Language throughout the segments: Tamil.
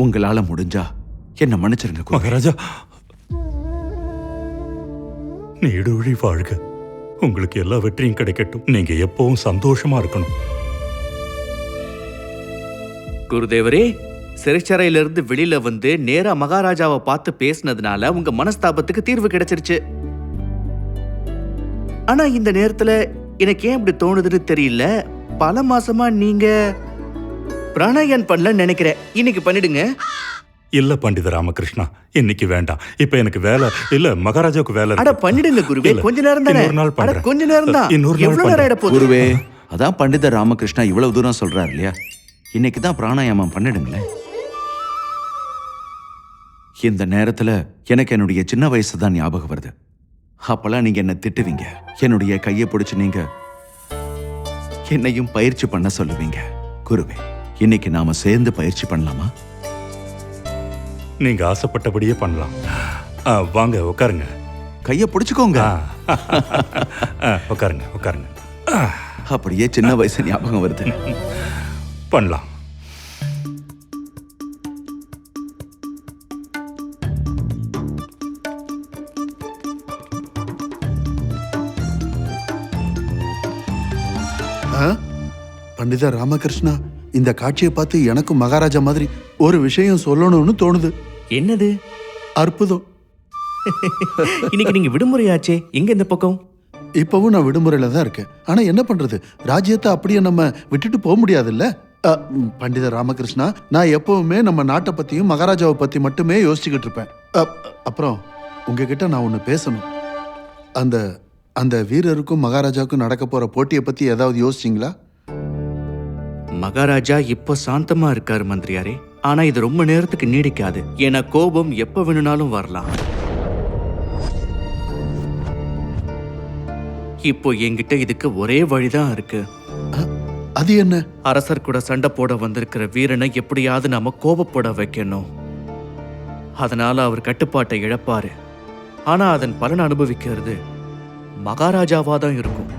உங்களால முடிஞ்சா என்ன மன்னிச்சிருங்க. மகாராஜா. நீடூழி வாழ்க. உங்களுக்கு எல்லா வெற்றியும் கிடைக்கட்டும். நீங்க எப்பவும் சந்தோஷமா இருக்கணும். குருதேவரே சிறைச்சாலையிலிருந்து வெளியில வந்து நேரா மகாராஜாவை பார்த்து பேசினதுனால உங்க மனஸ்தாபத்துக்கு தீர்வு கிடைச்சிருச்சு. ஆனா இந்த நேரத்துல எனக்கு ஏன் இப்படி தோணுதுன்னு தெரியல. பல மாசமா நீங்க பிராணாயன் பண்ணலன்னு நினைக்கிறேன். இன்னைக்கு பண்ணிடுங்க. இல்ல பண்டித ராமகிருஷ்ணா இன்னைக்கு வேண்டாம். இப்ப எனக்கு வேலை இல்ல மகாராஜாவுக்கு வேலை அட. பண்ணிடுங்க குருவே கொஞ்ச நேரம் தானே. இன்னொரு நாள் அட பண்றேன். கொஞ்ச நேரம் தான். இன்னொரு நாள் எவ்வளவு நேரம் பண்றேன். ஆயிட போகுது? குருவே அதான் பண்டிதர் ராமகிருஷ்ணா இவ்வளவு தூரம் சொல்றாரு இல்லையா? இன்னைக்கு தான் பிராணாயாமம் பண்ணிடுங்களேன். இந்த நேரத்துல எனக்கு என்னுடைய சின்ன வயசு தான் ஞாபகம் வருது. அப்பெல்லாம் நீங்க என்ன திட்டுவீங்க. என்னுடைய கையை பிடிச்சு நீங்க என்னையும் பயிற்சி பண்ண சொல்லுவீங்க. குருவே இன்னைக்கு நாம சேர்ந்து பயிற்சி பண்ணலாமா? நீங்க ஆசைப்பட்டபடியே பண்ணலாம். ஆ, வாங்க உட்காருங்க. கையை பிடிச்சுக்கோங்க. ஆ. ஆ, உட்காருங்க உட்காருங்க. அப்படியே சின்ன வயசு ஞாபகம் வருது. பண்ணலாம். ஆ? பண்டிதா ராமகிருஷ்ணா. இந்த காட்சியை பார்த்து எனக்கும் மகாராஜா மாதிரி ஒரு விஷயம் சொல்லணும்னு தோணுது. என்னது? அற்புதம். இன்னைக்கு நீங்க விடுமுறையாச்சே. எங்க இந்த பக்கம்? இப்பவும் நான் விடுமுறையில தான் இருக்கேன். ஆனா என்ன பண்றது? ராஜ்யத்தை அப்படியே நம்ம விட்டுட்டு போக முடியாதுல்ல? அ, ம், பண்டித ராமகிருஷ்ணா நான் எப்பவுமே நம்ம நாட்டை பத்தியும் மகாராஜாவை பத்தி மட்டுமே யோசிச்சுக்கிட்டு இருப்பேன். அ, அப்புறம் உங்ககிட்ட நான் ஒன்று பேசணும். அந்த அந்த வீரருக்கும் மகாராஜாவுக்கும் நடக்க போற போட்டியை பத்தி ஏதாவது யோசிச்சிங்களா? மகாராஜா இப்ப சாந்தமா இருக்காரு மந்திரியாரே. ஆனா இது ரொம்ப நேரத்துக்கு நீடிக்காது. ஏன்னா கோபம் எப்ப வேணும்னாலும் வரலாம். இப்போ என்கிட்ட இதுக்கு ஒரே வழிதான் இருக்கு. அது என்ன? அரசர் கூட சண்டை போட வந்திருக்கிற வீரனை எப்படியாவது நாம கோபப்பட வைக்கணும். அதனால அவர் கட்டுப்பாட்டை இழப்பாரு. ஆனா அதன் பலன் அனுபவிக்கிறது மகாராஜாவா தான் இருக்கும்.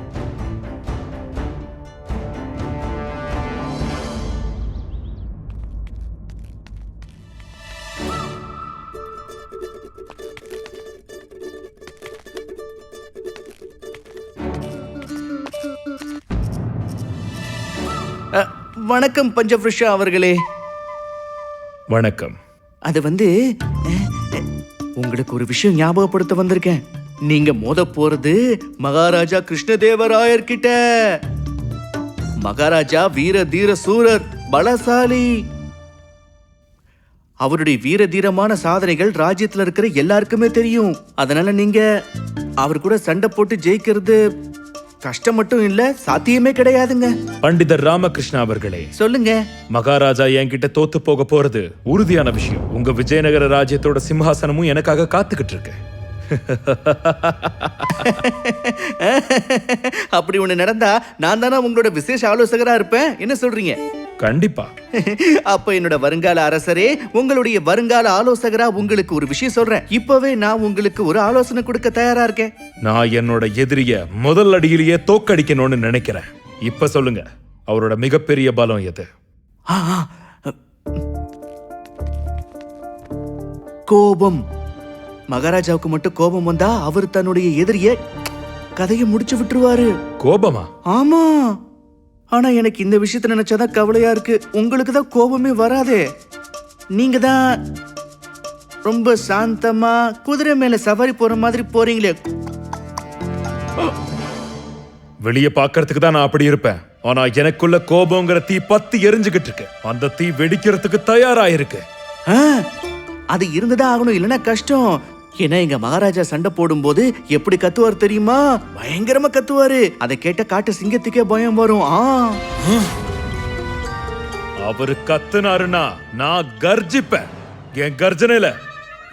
வணக்கம் பஞ்சபிருஷா அவர்களே. வணக்கம். அது வந்து உங்களுக்கு ஒரு விஷயம் ஞாபகப்படுத்த வந்திருக்கேன். நீங்க மோத போறது மகாராஜா கிருஷ்ணதேவராயர் கிட்ட மகாராஜா வீர தீர சூரர் பலசாலி. அவருடைய வீர தீரமான சாதனைகள் ராஜ்யத்துல இருக்கிற எல்லாருக்குமே தெரியும். அதனால நீங்க அவர் கூட சண்டை போட்டு ஜெயிக்கிறது கஷ்டம் மட்டும் இல்ல சாத்தியமே கிடையாதுங்க. பண்டிதர் ராமகிருஷ்ணா அவர்களே சொல்லுங்க. மகாராஜா என்கிட்ட தோத்து போக போறது உறுதியான விஷயம். உங்க விஜயநகர ராஜ்யத்தோட சிம்ஹாசனமும் எனக்காக காத்துக்கிட்டு இருக்கு. அப்படி ஒண்ணு நடந்தா நான் தானே உங்களோட விசேஷ ஆலோசகரா இருப்பேன்? என்ன சொல்றீங்க? கண்டிப்பா. அப்ப என்னோட வருங்கால அரசரே உங்களுடைய வருங்கால ஆலோசகரா உங்களுக்கு ஒரு விஷயம் சொல்றேன். இப்பவே நான் உங்களுக்கு ஒரு ஆலோசனை கொடுக்க தயாரா இருக்கேன். நான் என்னோட எதிரிய முதல் அடியிலேயே தோக்கடிக்கணும்னு நினைக்கிறேன். இப்ப சொல்லுங்க அவரோட மிகப்பெரிய பலம் எது? கோபம். மகாராஜாவுக்கு மட்டும் கோபம் வந்தா அவர் தன்னுடைய எதிரிய கதையை முடிச்சு விட்டுருவாரு. கோபமா? ஆமா. ஆனா எனக்கு இந்த விஷயத்த நினைச்சாதான் கவலையா இருக்கு. உங்களுக்கு தான் கோபமே வராதே. நீங்க தான் ரொம்ப சாந்தமா குதிரை மேல சவாரி போற மாதிரி போறீங்களே. வெளிய பார்க்கறதுக்கு தான் நான் அப்படி இருப்பேன். ஆனா எனக்குள்ள கோபங்கிற தீ பத்தி எரிஞ்சுகிட்டு இருக்கு. அந்த தீ வெடிக்கிறதுக்கு தயாரா இருக்கு. அது இருந்துதான் ஆகணும். இல்லைன்னா கஷ்டம். ஏன்னா எங்க மகாராஜா சண்டை போடும்போது எப்படி கத்துவார் தெரியுமா? பயங்கரமா கத்துவாரு. அதை கேட்ட காட்டு சிங்கத்துக்கே பயம் வரும். ஆ. அவரு கத்துனாருன்னா நான் கர்ஜிப்பேன். என் கர்ஜனையில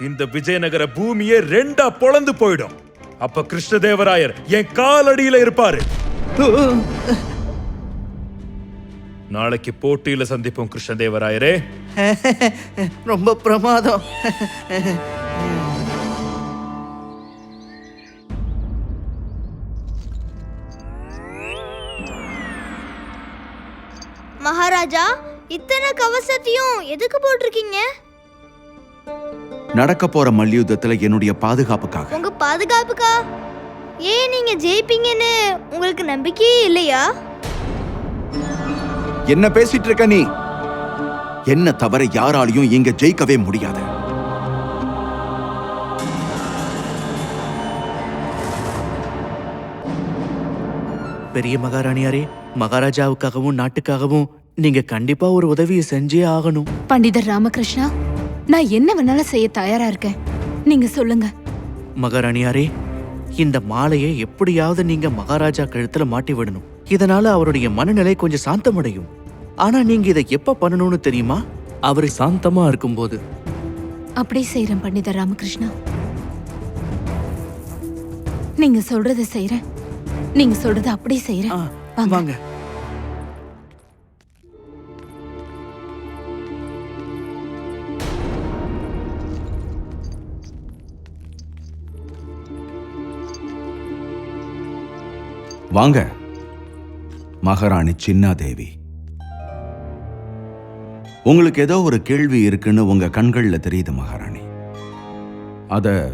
இந்த விஜயநகர பூமியே ரெண்டா பொளந்து போயிடும். அப்ப கிருஷ்ணதேவராயர் என் காலடியில இருப்பாரு. நாளைக்கு போட்டியில சந்திப்போம் கிருஷ்ணதேவராயரே. ரொம்ப பிரமாதம். மகாராஜா இத்தனை கவசத்தையும் எதுக்கு போட்டிருக்கீங்க? நடக்க போற மல்யுத்தத்துல என்னுடைய பாதுகாப்புக்காக. உங்க பாதுகாப்புக்கா? ஏன் நீங்க ஜெயிப்பீங்கன்னு உங்களுக்கு நம்பிக்கையே இல்லையா? என்ன பேசிட்டு இருக்க நீ? என்ன தவிர யாராலையும் இங்க ஜெயிக்கவே முடியாது. பெரிய மகாராணியாரே மகாராஜாவுக்காகவும் நாட்டுக்காகவும் நீங்க கண்டிப்பா ஒரு உதவியை செஞ்சே ஆகணும். பண்டிதர் ராமகிருஷ்ணா நான் என்ன வேணாலும் செய்ய தயாரா இருக்கேன். நீங்க சொல்லுங்க. மகாராணியாரே இந்த மாலையை எப்படியாவது நீங்க மகாராஜா கழுத்துல மாட்டி விடணும். இதனால அவருடைய மனநிலை கொஞ்சம் சாந்தமடையும். ஆனா நீங்க இதை எப்ப பண்ணணும்னு தெரியுமா? அவர் சாந்தமா இருக்கும்போது. அப்படியே செய்யறேன் பண்டிதர் ராமகிருஷ்ணா. நீங்க சொல்றத செய்யறேன் நீங்க சொல்றத அப்படியே செய்யறேன் வாங்க. வாங்க. மகாராணி சின்னாதேவி. உங்களுக்கு ஏதோ ஒரு கேள்வி இருக்குன்னு உங்க கண்களில் தெரியுது மகாராணி. அத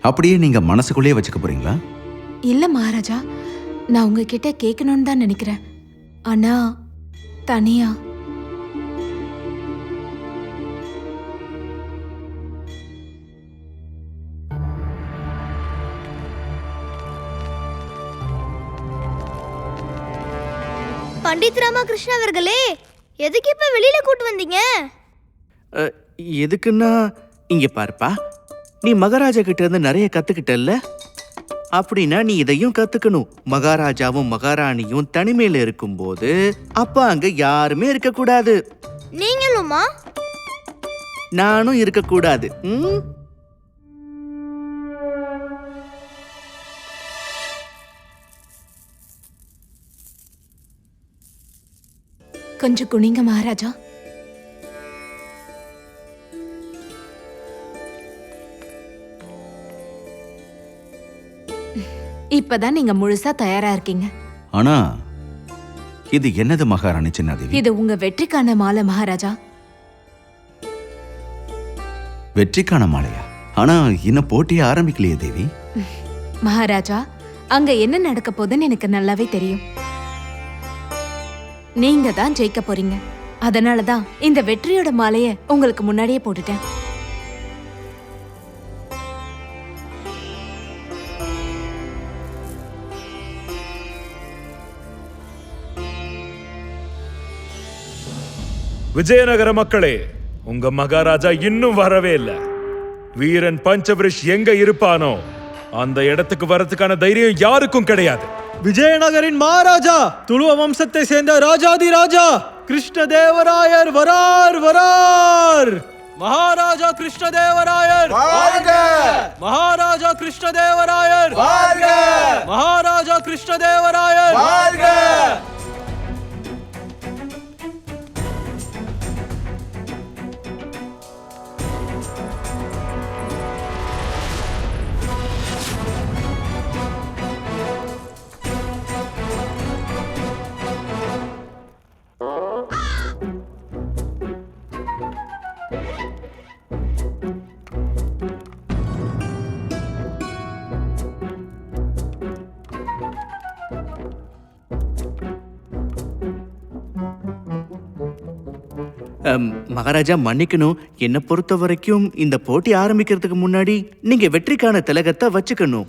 அப்படியே நீங்க மனசுக்குள்ளேயே வச்சுக்க போறீங்களா? இல்ல மகாராஜா. நான் உங்ககிட்ட கேட்கணும்னு தான் நினைக்கிறேன். ஆனா தனியா பண்டித் ராமகிருஷ்ண அவர்களே எதுக்கு இப்ப வெளியில கூட்டு வந்தீங்க? எதுக்குன்னா இங்க பாருப்பா நீ மகாராஜா கிட்ட இருந்து நிறைய கத்துக்கிட்டல்ல? அப்படின்னா நீ இதையும் கத்துக்கணும். மகாராஜாவும் மகாராணியும் தனிமையில இருக்கும்போது அப்ப அங்க யாருமே இருக்கக்கூடாது. நீங்களுமா? நானும் இருக்கக்கூடாது. ம்? கொஞ்சம் குனிங்க மகாராஜா. இப்பதான் நீங்க முழுசா தயாரா இருக்கீங்க. ஆனா இது என்னது மகாராணி சின்னாதேவி? இது உங்க வெற்றிக்கான மாலை மகாராஜா. வெற்றிக்கான மாலையா? ஆனா இன்னும் போட்டியே ஆரம்பிக்கலையே தேவி. மகாராஜா அங்க என்ன நடக்க போகுதுன்னு எனக்கு நல்லாவே தெரியும். நீங்க தான் ஜெயிக்க போறீங்க. அதனால தான் இந்த வெற்றியோட மாலைய உங்களுக்கு முன்னாடியே போட்டுட்டேன். விஜயநகர மக்களே உங்க மகாராஜா இன்னும் வரவே இல்ல. வீரன் பஞ்சவரிஷ் எங்க இருப்பானோ அந்த இடத்துக்கு வரதுக்கான தைரியம் யாருக்கும் கிடையாது. விஜயநகரின் மகாராஜா துளுவ வம்சத்தை சேர்ந்த ராஜாதி ராஜா கிருஷ்ணதேவராயர் வரார் வரார்! மகாராஜா கிருஷ்ணதேவராயர்! மகாராஜா கிருஷ்ணதேவராயர்! மகாராஜா கிருஷ்ணதேவராயர்! மகாராஜா மன்னிக்கணும். என்னை பொறுத்த வரைக்கும் இந்த போட்டி ஆரம்பிக்கிறதுக்கு முன்னாடி நீங்க வெற்றிக்கான திலகத்தை வச்சுக்கணும்.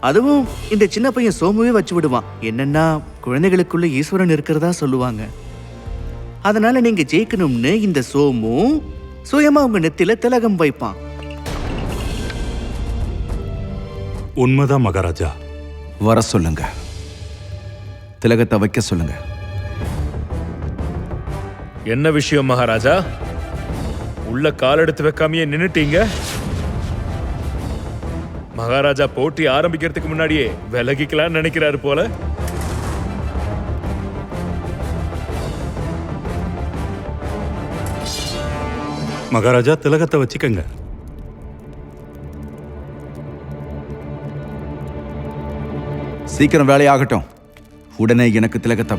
அதுவும் இந்த சின்ன பையன் சோமுவே வச்சு விடுவான். என்னன்னா குழந்தைகளுக்குள்ள ஈஸ்வரன் இருக்கிறதா சொல்லுவாங்க. அதனால நீங்க ஜெயிக்கணும்னு இந்த சோமு சுயமா உங்க நெத்தில திலகம் வைப்பான். உண்மைதான் மகாராஜா. வர சொல்லுங்க. திலகத்தை வைக்க சொல்லுங்க. என்ன விஷயம் மகாராஜா? உள்ள கால் எடுத்து வைக்காமயே நின்னுட்டீங்க? மகாராஜா போட்டி ஆரம்பிக்கிறதுக்கு முன்னாடியே விலகிக்கலாம்னு நினைக்கிறாரு போல. மகாராஜா திலகத்தை வச்சுக்கங்க. சீக்கிரம் வேலையாகட்டும். உடனே எனக்கு திலகத்தை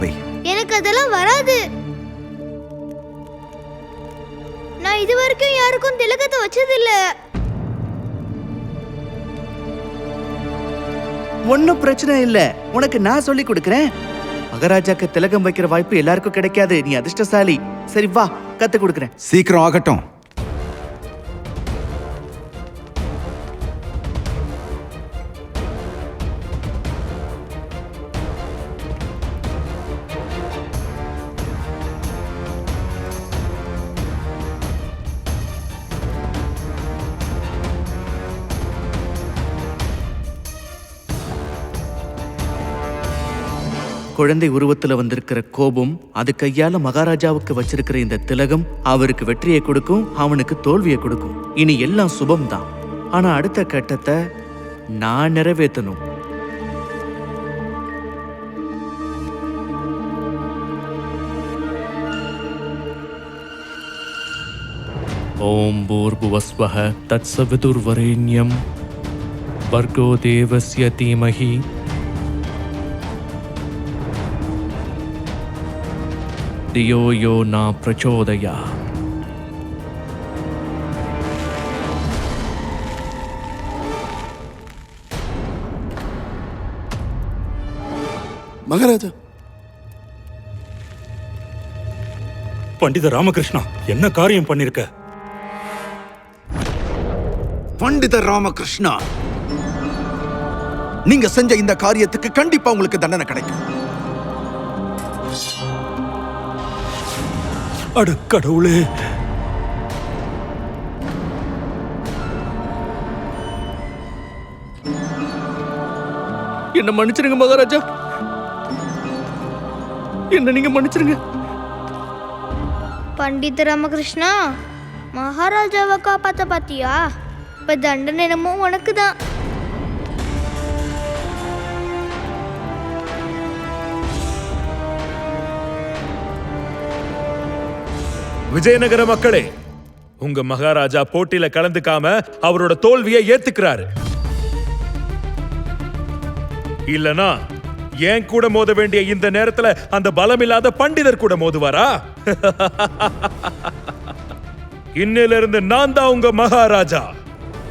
இது வரைக்கும் யாருக்கும் திலகத்தை வச்சதில்ல. ஒன்னும் பிரச்சனை இல்ல. உனக்கு நான் சொல்லி கொடுக்கறேன். மகாராஜாக்கு திலகம் வைக்கிற வாய்ப்பு எல்லாருக்கும் கிடைக்காது. நீ அதிர்ஷ்டசாலி. சரி வா கத்து கொடுக்கறேன். சீக்கிரம் ஆகட்டும். குழந்தை உருவத்துல வந்திருக்கிற கோபம் அது கையால மகாராஜாவுக்கு வச்சிருக்கிற இந்த திலகம் அவருக்கு வெற்றியை கொடுக்கும் அவனுக்கு தோல்வியை கொடுக்கும். இனி எல்லாம் சுபம்தான். ஆனா அடுத்த கட்டத்தை நான் நிறைவேற்றணும். ஓம் பூர்புவஸ்வஹ தத்சவிதுர்வரேண்யம். வர்கோ தேவஸ்ய தீமகி தியோ யோ நா பிரச்சோதயா. மகாராஜா. பண்டித ராமகிருஷ்ணா என்ன காரியம் பண்ணிருக்க? பண்டித ராமகிருஷ்ணா நீங்க செஞ்ச இந்த காரியத்துக்கு கண்டிப்பா உங்களுக்கு தண்டனை கிடைக்கும். அட கடவுளே. என்ன மன்னிச்சிருங்க மகாராஜா. என்ன நீங்க மன்னிச்சிருங்க. பண்டித ராமகிருஷ்ணா மகாராஜாவை காப்பாத்த பாத்தியா? இப்ப தண்டனை என்னமோ உனக்கு தான் விஜயநகர மக்களே உங்க மகாராஜா போட்டியில கலந்துக்காம அவரோட தோல்வியை ஏத்துக்கிறாரு. இல்லனா ஏன் கூட மோத வேண்டிய இந்த நேரத்துல அந்த பலமில்லாத பண்டிதர் கூட மோதுவாரா? இன்னிலிருந்து நான் தான் உங்க மகாராஜா.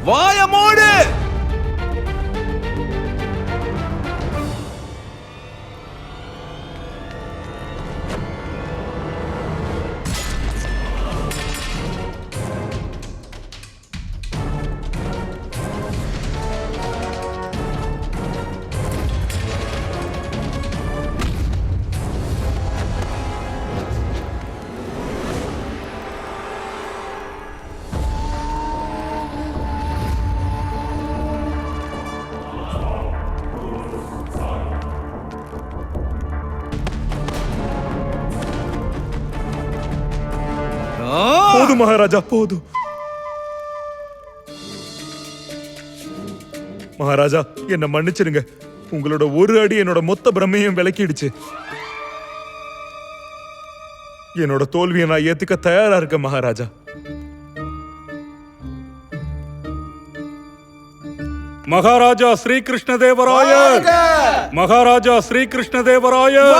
வாயமோடு போதும் மகாராஜா போதும் மகாராஜா என்ன மன்னிச்சிருங்க. உங்களோட ஒரு அடி என்னோட மொத்த பிரமையும் விளக்கிடுச்சு என்னோட தோல்வியை நான் ஏத்துக்க தயாரா இருக்கேன் மகாராஜா. மகாராஜா ஸ்ரீகிருஷ்ண தேவராயர் மகாராஜா ஸ்ரீகிருஷ்ண தேவராயர்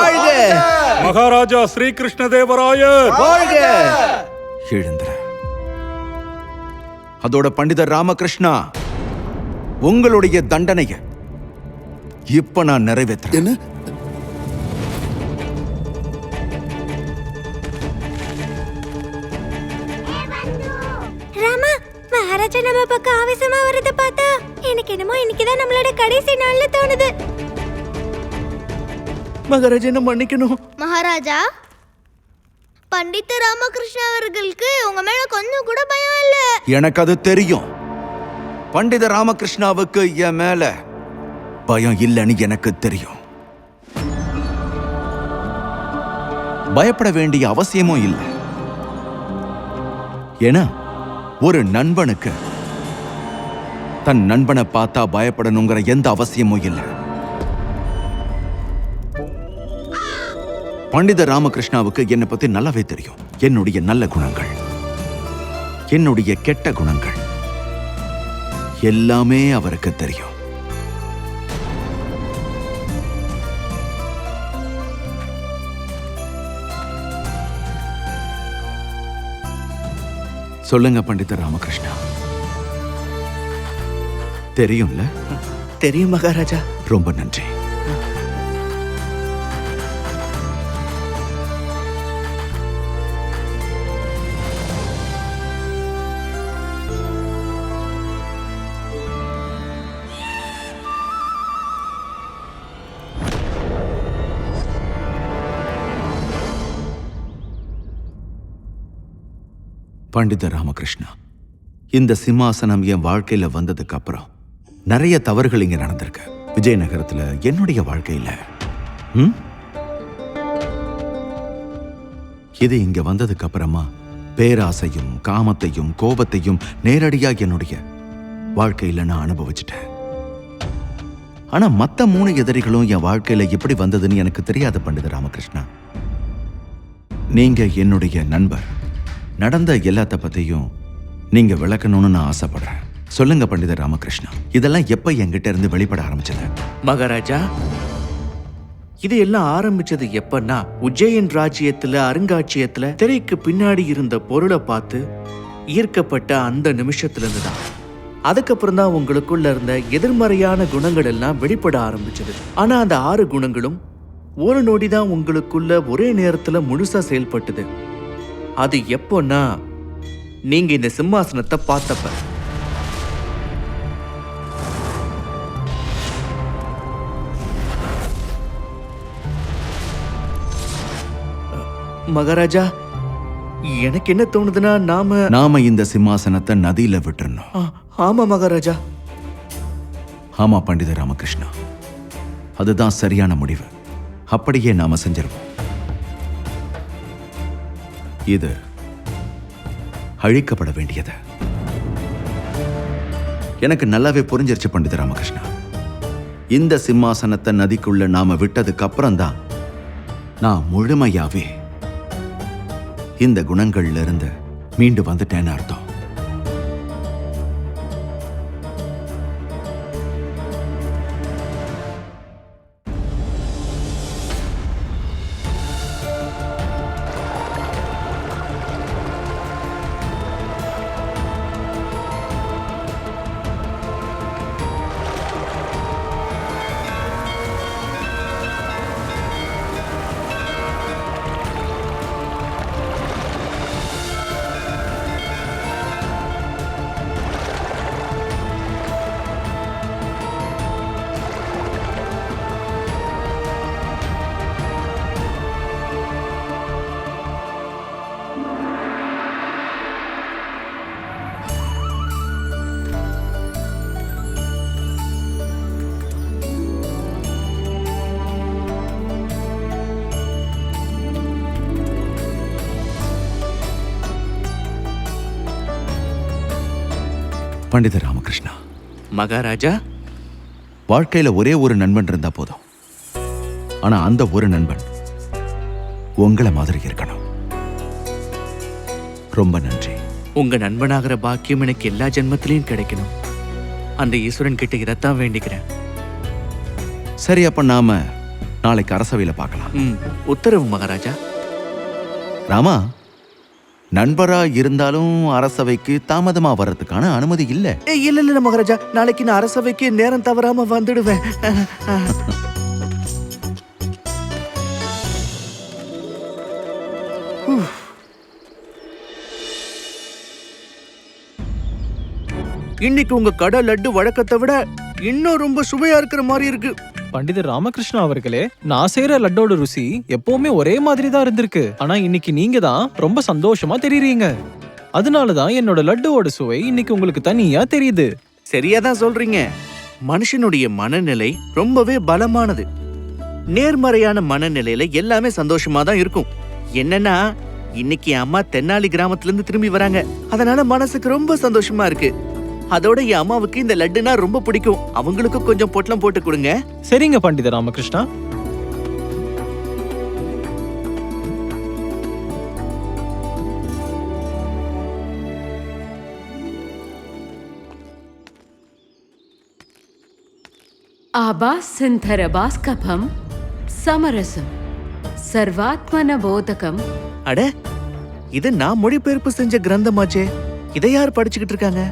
மகாராஜா ஸ்ரீகிருஷ்ண தேவராயர் எழுந்துற அதோட பண்டிதர் ராமகிருஷ்ணா உங்களுடைய தண்டனைய இப்ப நான் நிறைவேற்றுறேன் என்ன? ராமா மகாராஜா நம்ம பக்கம் ஆவேசமா வரத பார்த்தா எனக்கு என்னமோ இன்னைக்குதான் நம்மளோட கடைசி நாள்ல தோணுது. மகாராஜா என்ன மன்னிக்கணும்? மகாராஜா பண்டித ராமகிருஷ்ண அவர்களுக்கு உங்க மேல கொஞ்சம் கூட பயம் இல்ல. எனக்கு அது தெரியும். பண்டித ராமகிருஷ்ணாவுக்கு என் மேல பயம் இல்லைன்னு எனக்கு தெரியும். பயப்பட வேண்டிய அவசியமும் இல்லை. ஏன்னா ஒரு நண்பனுக்கு தன் நண்பனை பார்த்தா பயப்படணுங்கிற எந்த அவசியமும் இல்லை. பண்டித ராமகிருஷ்ணாவுக்கு என்னை பத்தி நல்லாவே தெரியும். என்னுடைய நல்ல குணங்கள். என்னுடைய கெட்ட குணங்கள். எல்லாமே அவருக்கு தெரியும். சொல்லுங்க பண்டித ராமகிருஷ்ணா. தெரியும்ல? தெரியும் மகாராஜா. ரொம்ப நன்றி. பண்டித ராமகிருஷ்ணா இந்த சிம்மாசனம் என் வாழ்க்கையில வந்ததுக்கு அப்புறம் நிறைய தவறுகள் இங்க நடந்திருக்கு. விஜயநகரத்துல என்னுடைய வாழ்க்கையில. ம்? இது இங்க வந்ததுக்கு அப்புறமா பேராசையும் காமத்தையும் கோபத்தையும் நேரடியா என்னுடைய வாழ்க்கையில நான் அனுபவிச்சிட்டேன். ஆனா மத்த மூணு எதிரிகளும் என் வாழ்க்கையில எப்படி வந்ததுன்னு எனக்கு தெரியாத பண்டித ராமகிருஷ்ணா. நீங்க என்னுடைய நண்பர். நடந்த எல்லாத்த பத்தியும் நீங்க விளக்கணும்னு நான் ஆசைப்படுறேன். சொல்லுங்க பண்டித ராமகிருஷ்ணா. இதெல்லாம் எப்ப என்கிட்ட இருந்து வெளிப்பட ஆரம்பிச்சது? மகாராஜா இது எல்லாம் ஆரம்பிச்சது எப்பன்னா உஜ்ஜயன் ராஜ்யத்துல அருங்காட்சியத்துல திரைக்கு பின்னாடி இருந்த பொருளை பார்த்து ஈர்க்கப்பட்ட அந்த நிமிஷத்துல இருந்து தான். அதுக்கப்புறம் தான் உங்களுக்குள்ள இருந்த எதிர்மறையான குணங்கள் எல்லாம் வெளிப்பட ஆரம்பிச்சது. ஆனா அந்த ஆறு குணங்களும் ஒரு நொடி தான் உங்களுக்குள்ள ஒரே நேரத்துல முழுசா செயல்பட்டது. அது எப்போன்னா நீங்க இந்த சிம்மாசனத்தை பார்த்தப்ப. மகாராஜா எனக்கு என்ன தோணுதுன்னா நாம நாம இந்த சிம்மாசனத்தை நதியில விட்டுறணும். ஆமா மகாராஜா. ஆமா பண்டித ராமகிருஷ்ணா. அதுதான் சரியான முடிவு. அப்படியே நாம செஞ்சிருவோம். இது அழிக்கப்பட வேண்டியது. எனக்கு நல்லாவே புரிஞ்சிருச்சு பண்டித ராமகிருஷ்ணா. இந்த சிம்மாசனத்தை நதிக்குள்ள நாம விட்டதுக்கு அப்புறம் தான் நான் முழுமையாவே இந்த குணங்கள்ல இருந்து மீண்டு வந்துட்டேன்னு அர்த்தம். பண்டித ராமகிருஷ்ணா. மகாராஜா? வாழ்க்கையில ஒரே ஒரு நண்பன் இருந்தா போதும். ஆனா அந்த ஒரு நண்பன் உங்களை மாதிரி இருக்கணும். ரொம்ப நன்றி. உங்க நண்பனாகிற பாக்கியம் எனக்கு எல்லா ஜென்மத்திலையும் கிடைக்கணும். அந்த ஈஸ்வரன் கிட்ட இதைத்தான் வேண்டிக்கிறேன். சரி அப்ப நாம நாளைக்கு அரசவையில பார்க்கலாம். ம் உத்தரவு மகாராஜா. ராமா? நண்பரா இருந்தாலும் அரசவைக்கு தாமதமா வர்றதுக்கான அனுமதி இல்ல. ஏய், இல்ல இல்ல மகாராஜா. நாளைக்கு நான் அரசவைக்கு நேரம் தவறாம வந்துடுவேன். இன்னைக்கு உங்க கடை லட்டு வழக்கத்தை விட இன்னும் ரொம்ப சுவையா இருக்கிற மாதிரி இருக்கு. பண்டிதர் ராமகிருஷ்ணா அவர்களே நான் செய்யற லட்டோட ருசி எப்பவுமே ஒரே மாதிரி தான் இருந்திருக்கு. ஆனா இன்னைக்கு நீங்க தான் ரொம்ப சந்தோஷமா தெரியுறீங்க. அதனால தான் என்னோட லட்டுவோட சுவை இன்னைக்கு உங்களுக்கு தனியா தெரியுது. சரியா தான் சொல்றீங்க. மனுஷனுடைய மனநிலை ரொம்பவே பலமானது. நேர்மறையான மனநிலையில எல்லாமே சந்தோஷமா தான் இருக்கும். என்னன்னா இன்னைக்கு அம்மா தென்னாலி கிராமத்துல இருந்து திரும்பி வராங்க. அதனால மனசுக்கு ரொம்ப சந்தோஷமா இருக்கு. அதோட என் அம்மாவுக்கு இந்த லட்டுனா ரொம்ப பிடிக்கும். அவங்களுக்கும் கொஞ்சம் பொட்டலம் போட்டு கொடுங்க. சரிங்க பண்டித ராமகிருஷ்ணா. ஆபாஸ் சிந்தரபாஸ்கபம் சமரசம் சர்வாத்மன போதகம் அட இது நான் மொழிபெயர்ப்பு செஞ்ச கிரந்தமாச்சே. இதை யார் படிச்சுக்கிட்டு இருக்காங்க?